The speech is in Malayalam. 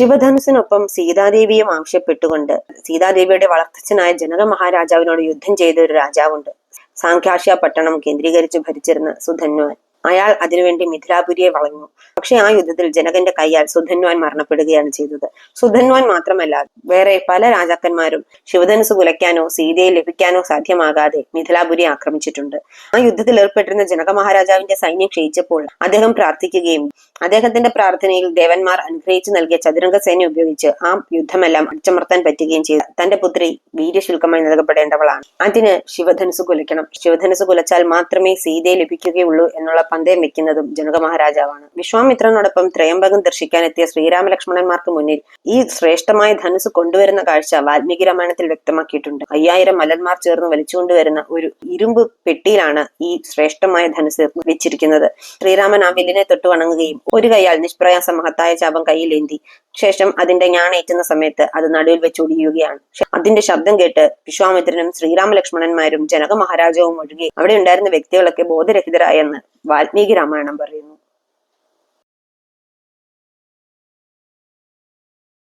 ശിവധനുസിനൊപ്പം സീതാദേവിയും ആവശ്യപ്പെട്ടുകൊണ്ട് സീതാദേവിയുടെ വളർത്തച്ഛനായ ജനക മഹാരാജാവിനോട് യുദ്ധം ചെയ്ത ഒരു രാജാവുണ്ട്. സാംഖ്യാഷ്യ പട്ടണം കേന്ദ്രീകരിച്ച് ഭരിച്ചിരുന്ന സുധന്വാൻ. അയാൾ അതിനുവേണ്ടി മിഥിലാപുരിയെ വളഞ്ഞു. പക്ഷെ ആ യുദ്ധത്തിൽ ജനകന്റെ കൈയാൽ സുധന്വാൻ മരണപ്പെടുകയാണ് ചെയ്തത്. സുധന്വാൻ മാത്രമല്ല വേറെ പല രാജാക്കന്മാരും ശിവധനുസ് കുലയ്ക്കാനോ സീതയെ ലഭിക്കാനോ സാധ്യമാകാതെ മിഥിലാപുരി ആക്രമിച്ചിട്ടുണ്ട്. ആ യുദ്ധത്തിൽ ഏർപ്പെട്ടിരുന്ന ജനക മഹാരാജാവിന്റെ സൈന്യം ക്ഷയിച്ചപ്പോൾ അദ്ദേഹം പ്രാർത്ഥിക്കുകയും അദ്ദേഹത്തിന്റെ പ്രാർത്ഥനയിൽ ദേവന്മാർ അനുഗ്രഹിച്ചു നൽകിയ ചതുരംഗ സേന ഉപയോഗിച്ച് ആ യുദ്ധമെല്ലാം അടിച്ചമർത്താൻ പറ്റുകയും ചെയ്തു. തന്റെ പുത്രി വീര്യശുൽക്കമായി നൽകപ്പെടേണ്ടവളാണ്. അതിന് ശിവധനുസ് കുലയ്ക്കണം ശിവധനുസ് കുലച്ചാൽ മാത്രമേ സീതയെ ലഭിക്കുകയുള്ളൂ എന്നുള്ള പന്തയം വെക്കുന്നതും ജനക മഹാരാജാവാണ്. വിശ്വാമിത്രനോടൊപ്പം ത്രയംബകം ദർശിക്കാനെത്തിയ ശ്രീരാമലക്ഷ്മണന്മാർക്ക് മുന്നിൽ ഈ ശ്രേഷ്ഠമായ ധനുസ് കൊണ്ടുവരുന്ന കാഴ്ച വാൽമീകി രാമായണത്തിൽ വ്യക്തമാക്കിയിട്ടുണ്ട്. അയ്യായിരം മലന്മാർ ചേർന്ന് വലിച്ചുകൊണ്ടുവരുന്ന ഒരു ഇരുമ്പ് പെട്ടിയിലാണ് ഈ ശ്രേഷ്ഠമായ ധനുസ് വെച്ചിരിക്കുന്നത്. ശ്രീരാമൻ ആ വില്ലിനെ തൊട്ട് വണങ്ങുകയും ഒരു കൈയാൽ നിഷ്പ്രയാസം മഹത്തായ ചാപം കയ്യിലേന്തി ശേഷം അതിന്റെ ഞാണേറ്റുന്ന സമയത്ത് അത് നടുവിൽ വെച്ച് ഒടിയുകയാണ്. അതിന്റെ ശബ്ദം കേട്ട് വിശ്വാമിത്രനും ശ്രീരാമലക്ഷ്മണന്മാരും ജനക മഹാരാജാവും ഒഴുകി അവിടെ ഉണ്ടായിരുന്ന വ്യക്തികളൊക്കെ ബോധരഹിതരായെന്ന് വാൽമീകി രാമായണം പറയുന്നു.